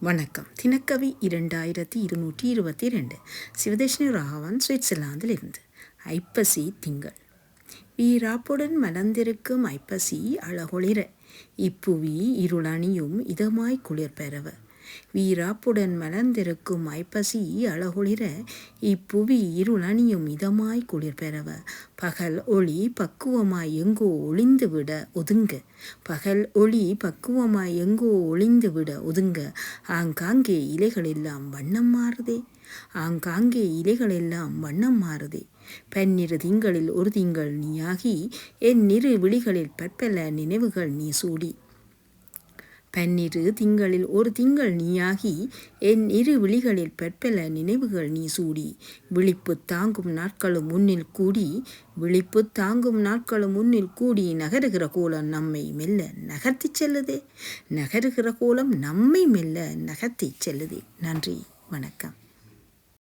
வணக்கம். தினக்கவி இரண்டாயிரத்தி இருநூற்றி இருபத்தி ரெண்டு சிவதர்ஷினி ராகவன் சுவிட்சர்லாந்தில் இருந்து ஐப்பசி திங்கள். வீராப்புடன் மலர்ந்திருக்கும் ஐப்பசி அழகொளிர. இப்புவி இருளணியும் இதமாய் குளிர் பெறவ வீராப்புடன் மலர்ந்திருக்கும் ஐப்பசி அழகுளிர இப்புவி இருளணியும் இதமாய் குளிர் பெறவ பகல் ஒளி பக்குவமாய் எங்கோ ஒளிந்துவிட ஒதுங்க. பகல் ஒளி பக்குவமாய் எங்கோ ஒளிந்துவிட ஒதுங்க. ஆங்காங்கே இலைகளெல்லாம் வண்ணம் மாறுதே. ஆங்காங்கே இலைகளெல்லாம் வண்ணம் மாறுதே. பன்னிரு திங்களில் ஒரு திங்கள் நீயாகி என் இரு விழிகளில் பற்பல நினைவுகள் நீ சூடி. பன்னிரு திங்களில் ஒரு திங்கள் நீயாகி என் இரு விழிகளில் பற்பல நினைவுகள் நீ சூடி. விழிப்பு தாங்கும் நாட்களும் முன்னில் கூடி விழிப்பு தாங்கும் நாட்களும் முன்னில் கூடி நகருகிற கோலம் நம்மை மெல்ல நகர்த்தி செல்லுதே. நகருகிற கோலம் நம்மை மெல்ல நகர்த்தி செல்லுதே. நன்றி. வணக்கம்.